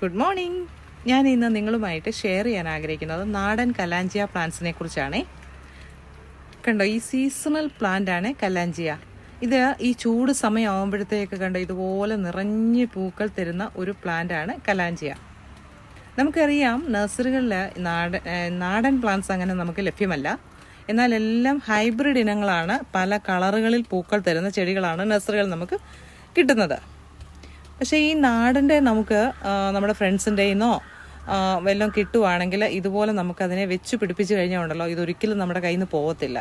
Good morning ഞാൻ ഇന്ന് നിങ്ങളുമായിട്ട് ഷെയർ ചെയ്യാൻ ആഗ്രഹിക്കുന്നത് നാടൻ കലാഞ്ചിയ പ്ലാന്റ്സിനെ കുറിച്ചാണ്. കണ്ടോ ഈ സീസണൽ പ്ലാന്റ് ആണ് കലാഞ്ചിയ. ഇത് ഈ ചൂട് സമയമാകുമ്പോഴത്തേക്ക് കണ്ടോ ഇതുപോലെ നിറഞ്ഞ് പൂക്കൾ തരുന്ന ഒരു പ്ലാന്റ് ആണ് കലാഞ്ചിയ. നമുക്കറിയാം നഴ്സറികളിൽ നാടൻ നാടൻ പ്ലാന്റ്സ് അങ്ങനെ നമുക്ക് ലഭ്യമല്ല. എന്നാൽ എല്ലാം ഹൈബ്രിഡ് ഇനങ്ങളാണ് പല കളറുകളിൽ പൂക്കൾ തരുന്ന ചെടികളാണ് നഴ്സറികൾ നമുക്ക് കിട്ടുന്നത്. പക്ഷേ ഈ നാടിന്റെ നമുക്ക് നമ്മുടെ ഫ്രണ്ട്സിന്റെ നിന്നോ വല്ലതും കിട്ടുവാണെങ്കിൽ ഇതുപോലെ നമുക്കതിനെ വെച്ച് പിടിപ്പിച്ച് കഴിഞ്ഞാൽ ഉണ്ടല്ലോ ഇതൊരിക്കലും നമ്മുടെ കയ്യിൽ നിന്ന് പോകത്തില്ല.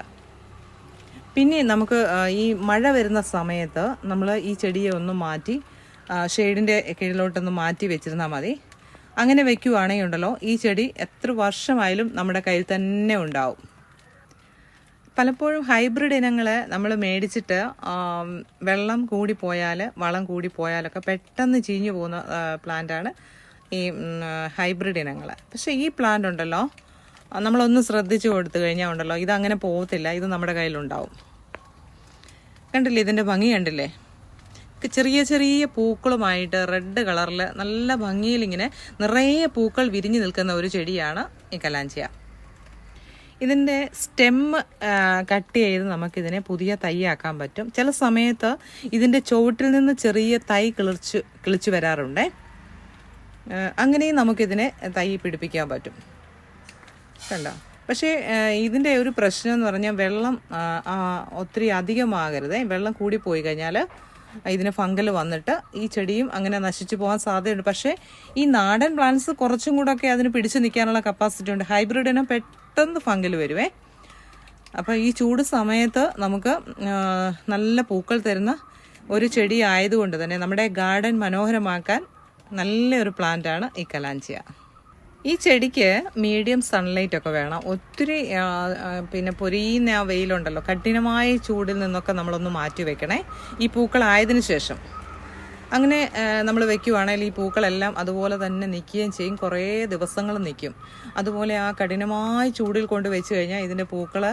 പിന്നെ നമുക്ക് ഈ മഴ വരുന്ന സമയത്ത് നമ്മൾ ഈ ചെടിയെ ഒന്ന് മാറ്റി ഷെയ്ഡിന്റെ കീഴിലോട്ടൊന്ന് മാറ്റി വെച്ചിരുന്നാൽ മതി. അങ്ങനെ വെക്കുവാണെങ്കിൽ ഉണ്ടല്ലോ ഈ ചെടി എത്ര വർഷമായാലും നമ്മുടെ കയ്യിൽ തന്നെ ഉണ്ടാവും. പലപ്പോഴും ഹൈബ്രിഡ് ഇനങ്ങൾ നമ്മൾ മേടിച്ചിട്ട് വെള്ളം കൂടി പോയാൽ വളം കൂടി പോയാലൊക്കെ പെട്ടെന്ന് ചീഞ്ഞു പോകുന്ന പ്ലാന്റാണ് ഈ ഹൈബ്രിഡ് ഇനങ്ങൾ പക്ഷേ ഈ പ്ലാന്റ് ഉണ്ടല്ലോ നമ്മളൊന്ന് ശ്രദ്ധിച്ചു കൊടുത്തു കഴിഞ്ഞാൽ ഉണ്ടല്ലോ ഇതങ്ങനെ പോകത്തില്ല ഇത് നമ്മുടെ കയ്യിലുണ്ടാവും. കണ്ടില്ലേ ഇതിന്റെ ഭംഗി കണ്ടില്ലേ? ചെറിയ ചെറിയ പൂക്കളുമായിട്ട് റെഡ് കളറിൽ നല്ല ഭംഗിയിൽ ഇങ്ങനെ നിറയെ പൂക്കൾ വിരിഞ്ഞു നിൽക്കുന്ന ഒരു ചെടിയാണ് ഈ കലാഞ്ചിയ. ഇതിന്റെ സ്റ്റെം കട്ട് ചെയ്ത് നമുക്കിതിനെ പുതിയ തൈയാക്കാൻ പറ്റും. ചില സമയത്ത് ഇതിന്റെ ചുവട്ടിൽ നിന്ന് ചെറിയ തൈ കിളിർച്ച് കിളിച്ചു വരാറുണ്ട്. അങ്ങനെയും നമുക്കിതിനെ തൈ പിടിപ്പിക്കാൻ പറ്റും. കണ്ടോ? പക്ഷേ ഇതിന്റെ ഒരു പ്രശ്നം എന്ന് പറഞ്ഞാൽ വെള്ളം ഒത്തിരി അധികമാകരുത്. വെള്ളം കൂടി പോയി കഴിഞ്ഞാൽ ഇതിന് ഫംഗൽ വന്നിട്ട് ഈ ചെടിയും അങ്ങനെ നശിച്ചു പോകാൻ സാധ്യതയുണ്ട്. പക്ഷേ ഈ നാടൻ പ്ലാന്റ്സ് കുറച്ചും കൂടെ ഒക്കെ അതിന് പിടിച്ചു നിൽക്കാനുള്ള കപ്പാസിറ്റി ഉണ്ട്. ഹൈബ്രിഡിനെ പെട്ടെന്ന് ഫംഗൽ വരുവേ. അപ്പോൾ ഈ ചൂട് സമയത്ത് നമുക്ക് നല്ല പൂക്കൾ തരുന്ന ഒരു ചെടി ആയതുകൊണ്ട് തന്നെ നമ്മുടെ ഗാർഡൻ മനോഹരമാക്കാൻ നല്ലൊരു പ്ലാന്റാണ് ഈ കലാഞ്ചിയ. ഈ ചെടിക്ക് മീഡിയം സൺലൈറ്റ് ഒക്കെ വേണം. ഒത്തിരി പിന്നെ പൊരിയുന്ന ആ വെയിലുണ്ടല്ലോ. കഠിനമായ ചൂടിൽ നിന്നൊക്കെ നമ്മളൊന്ന് മാറ്റി വെക്കണേ. ഈ പൂക്കളായതിനു ശേഷം. അങ്ങനെ നമ്മൾ വെക്കുവാണെങ്കിൽ ഈ പൂക്കളെല്ലാം അതുപോലെ തന്നെ നിൽക്കുകയും ചെയ്യും. കുറേ ദിവസങ്ങൾ നിൽക്കും അതുപോലെ ആ കഠിനമായ ചൂടിൽ കൊണ്ട് വെച്ച് കഴിഞ്ഞാൽ ഇതിന്റെ പൂക്കൾ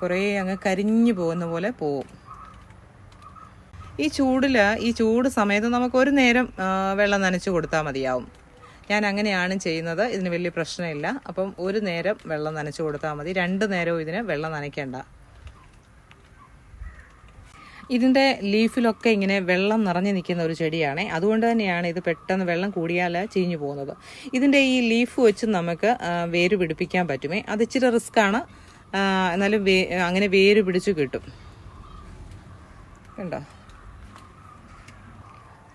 കുറേ അങ്ങ് കരിഞ്ഞു പോകുന്ന പോലെ പോവും. ഈ ചൂടിൽ ഈ ചൂട് സമയത്ത് നമുക്ക് ഒരു നേരം വെള്ളം നനച്ച് കൊടുത്താൽ മതിയാവും. ഞാൻ അങ്ങനെയാണ് ചെയ്യുന്നത്. ഇതിന് വലിയ പ്രശ്നമില്ല. അപ്പം ഒരു നേരം വെള്ളം നനച്ച് കൊടുത്താൽ മതി. രണ്ട് നേരവും ഇതിന് വെള്ളം നനയ്ക്കേണ്ട. ഇതിന്റെ ലീഫിലൊക്കെ ഇങ്ങനെ വെള്ളം നിറഞ്ഞു നിൽക്കുന്ന ഒരു ചെടിയാണ്. അതുകൊണ്ട് തന്നെയാണ് ഇത് പെട്ടെന്ന് വെള്ളം കൂടിയാൽ ചീഞ്ഞു പോകുന്നത്. ഇതിന്റെ ഈ ലീഫ് വെച്ച് നമുക്ക് വേര് പിടിപ്പിക്കാൻ പറ്റുമേ. അത് ഇച്ചിരി റിസ്ക്കാണ് എന്നാലും വേ അങ്ങനെ വേര് പിടിച്ച് കിട്ടും. കണ്ടോ?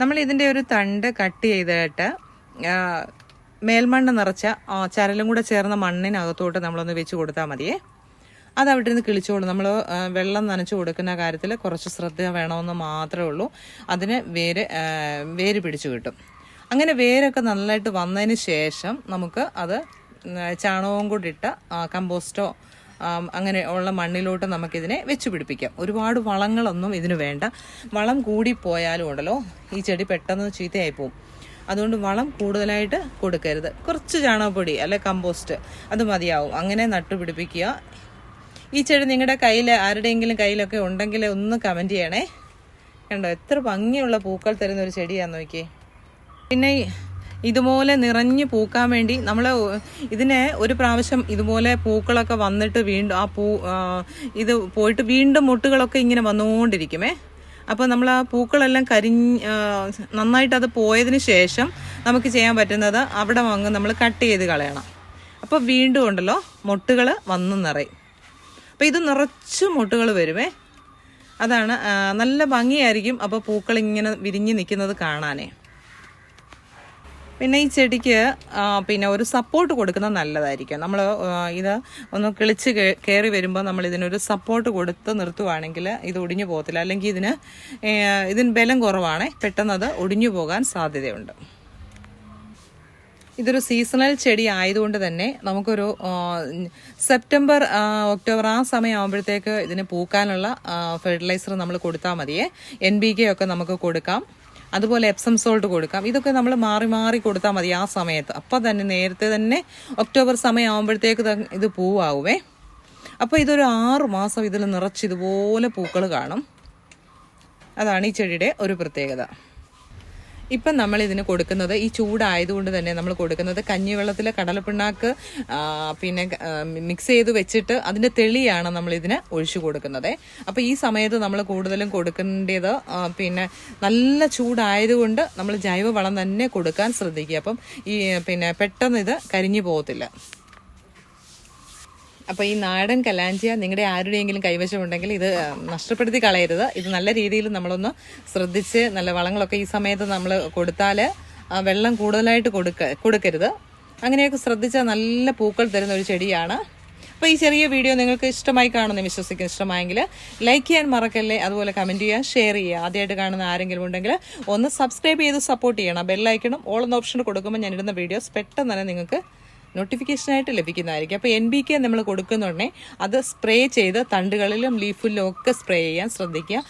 നമ്മൾ ഇതിന്റെ ഒരു തണ്ട് കട്ട് ചെയ്തിട്ട് മേൽമണ്ണ് നിറച്ച ചരലും കൂടെ ചേർന്ന മണ്ണിനകത്തോട്ട് നമ്മളൊന്ന് വെച്ച് കൊടുത്താൽ മതിയേ. അത് അവിടെ നിന്ന് കിളിച്ചോളും നമ്മൾ വെള്ളം നനച്ചു കൊടുക്കുന്ന കാര്യത്തിൽ കുറച്ച് ശ്രദ്ധ വേണമെന്ന് മാത്രമേ ഉള്ളൂ. അതിന് വേര് വേര് പിടിച്ചു കിട്ടും. അങ്ങനെ വേരൊക്കെ നന്നായിട്ട് വന്നതിന് ശേഷം നമുക്ക് അത് ചാണകവും കൂടി ഇട്ട കമ്പോസ്റ്റോ അങ്ങനെ ഉള്ള മണ്ണിലോട്ട് നമുക്കിതിനെ വെച്ച് പിടിപ്പിക്കാം. ഒരുപാട് വളങ്ങളൊന്നും ഇതിന് വേണ്ട. വളം കൂടി പോയാലും ഉണ്ടല്ലോ ഈ ചെടി പെട്ടെന്ന് ചീത്തയായി പോകും അതുകൊണ്ട് വളം കൂടുതലായിട്ട് കൊടുക്കരുത്. കുറച്ച് ചാണകപ്പൊടി അല്ലെ കമ്പോസ്റ്റ് അത് മതിയാവും. അങ്ങനെ നട്ടുപിടിപ്പിക്കുക. ഈ ചെടി നിങ്ങളുടെ കയ്യിൽ ആരുടെയെങ്കിലും കയ്യിലൊക്കെ ഉണ്ടെങ്കിൽ ഒന്ന് കമന്റ് ചെയ്യണേ. കണ്ടോ എത്ര ഭംഗിയുള്ള പൂക്കൾ തരുന്ന ഒരു ചെടിയാന്ന് നോക്കിയേ. പിന്നെ ഇതുപോലെ നിറഞ്ഞു പൂക്കാൻ വേണ്ടി നമ്മൾ ഇതിനെ ഒരു പ്രാവശ്യം ഇതുപോലെ പൂക്കളൊക്കെ വന്നിട്ട് വീണ്ടും ആ പൂ ഇത് പോയിട്ട് വീണ്ടും മുട്ടുകളൊക്കെ ഇങ്ങനെ വന്നുകൊണ്ടിരിക്കുമേ അപ്പോൾ നമ്മൾ ആ പൂക്കളെല്ലാം കരിഞ്ഞ് നന്നായിട്ട് അത് പോയതിന് ശേഷം നമുക്ക് ചെയ്യാൻ പറ്റുന്നത് അവിടെ വന്ന് നമ്മൾ കട്ട് ചെയ്ത് കളയണം. അപ്പോൾ വീണ്ടും ഉണ്ടല്ലോ മുട്ടുകൾ വന്ന് നിറയും. അപ്പോൾ ഇത് നിറച്ച് മുട്ടുകൾ വരുമേ അതാണ് നല്ല ഭംഗിയായിരിക്കും അപ്പോൾ പൂക്കൾ ഇങ്ങനെ വിരിഞ്ഞ് നിൽക്കുന്നത് കാണാനേ. പിന്നെ ഈ ചെടിക്ക് പിന്നെ ഒരു സപ്പോർട്ട് കൊടുക്കുന്നത് നല്ലതായിരിക്കും. നമ്മൾ ഇത് ഒന്ന് കിളിച്ച് കയറി വരുമ്പോൾ നമ്മൾ ഇതിനൊരു സപ്പോർട്ട് കൊടുത്ത് നിർത്തുവാണെങ്കിൽ ഇത് ഒടിഞ്ഞു പോകത്തില്ല. അല്ലെങ്കിൽ ഇതിന് ഇതിന് ബലം കുറവാണ്. പെട്ടെന്ന് അത് ഒടിഞ്ഞു പോകാൻ സാധ്യതയുണ്ട്. ഇതൊരു സീസണൽ ചെടി ആയതുകൊണ്ട് തന്നെ നമുക്കൊരു സെപ്റ്റംബർ ഒക്ടോബർ ആ സമയം ആകുമ്പോഴത്തേക്ക് ഇതിന് പൂക്കാനുള്ള ഫെർട്ടിലൈസർ നമ്മൾ കൊടുത്താൽ മതിയേ. എൻ ബി കെ ഒക്കെ നമുക്ക് കൊടുക്കാം. അതുപോലെ എപ്സം സോൾട്ട് കൊടുക്കാം. ഇതൊക്കെ നമ്മൾ മാറി മാറി കൊടുത്താൽ മതി ആ സമയത്ത്. അപ്പം തന്നെ നേരത്തെ തന്നെ ഒക്ടോബർ സമയമാകുമ്പോഴത്തേക്ക് ഇത് പൂവാകുമേ അപ്പോൾ ഇതൊരു ആറു മാസം ഇതിൽ നിറച്ച് ഇതുപോലെ പൂക്കൾ കാണും. അതാണ് ഈ ചെടിയുടെ ഒരു പ്രത്യേകത. ഇപ്പം നമ്മൾ ഇതിന് കൊടുക്കുന്നത് ഈ ചൂടായതുകൊണ്ട് തന്നെ നമ്മൾ കൊടുക്കുന്നത് കഞ്ഞിവെള്ളത്തിൽ കടലപ്പിണ്ണാക്ക് പിന്നെ മിക്സ് ചെയ്ത് വെച്ചിട്ട് അതിന്റെ തെളിയാണ് നമ്മൾ ഇതിന് ഒഴിച്ചു കൊടുക്കുന്നത്. അപ്പോൾ ഈ സമയത്ത് നമ്മൾ കൂടുതലും കൊടുക്കേണ്ടത് പിന്നെ നല്ല ചൂടായതുകൊണ്ട് നമ്മൾ ജൈവവളം തന്നെ കൊടുക്കാൻ ശ്രദ്ധിക്കുക. അപ്പം ഈ പിന്നെ പെട്ടെന്ന് ഇത് കരിഞ്ഞു പോകത്തില്ല. അപ്പോൾ ഈ നാടൻ കലാഞ്ചിയ നിങ്ങളുടെ ആരുടെയെങ്കിലും കൈവശമുണ്ടെങ്കിൽ ഇത് നഷ്ടപ്പെടുത്തി കളയരുത്. ഇത് നല്ല രീതിയിൽ നമ്മളൊന്ന് ശ്രദ്ധിച്ച് നല്ല വളങ്ങളൊക്കെ ഈ സമയത്ത് നമ്മൾ കൊടുത്താൽ വെള്ളം കൂടുതലായിട്ട് കൊടുക്ക കൊടുക്കരുത്. അങ്ങനെയൊക്കെ ശ്രദ്ധിച്ചാൽ നല്ല പൂക്കൾ തരുന്ന ഒരു ചെടിയാണ്. അപ്പോൾ ഈ ചെറിയ വീഡിയോ നിങ്ങൾക്ക് ഇഷ്ടമായി കാണുമെന്ന് വിശ്വസിക്കുന്നു ഇഷ്ടമായെങ്കിൽ ലൈക്ക് ചെയ്യാൻ മറക്കല്ലേ? അതുപോലെ കമന്റ് ചെയ്യുക ഷെയർ ചെയ്യുക. ആദ്യമായിട്ട് കാണുന്ന ആരെങ്കിലും ഉണ്ടെങ്കിൽ ഒന്ന് സബ്സ്ക്രൈബ് ചെയ്ത് സപ്പോർട്ട് ചെയ്യണം. ബെല്ലൈക്കണം ഓൾ എന്ന ഓപ്ഷൻ കൊടുക്കുമ്പോൾ ഞാനിടുന്ന വീഡിയോസ് പെട്ടെന്ന് തന്നെ നിങ്ങൾക്ക് നോട്ടിഫിക്കേഷനായിട്ട് ലഭിക്കുന്നതായിരിക്കും. അപ്പോൾ എൻ ബി കെ നമ്മൾ കൊടുക്കുന്നുണ്ടെങ്കിൽ അത് സ്പ്രേ ചെയ്ത് തണ്ടുകളിലും ലീഫിലും ഒക്കെ സ്പ്രേ ചെയ്യാൻ ശ്രദ്ധിക്കുക.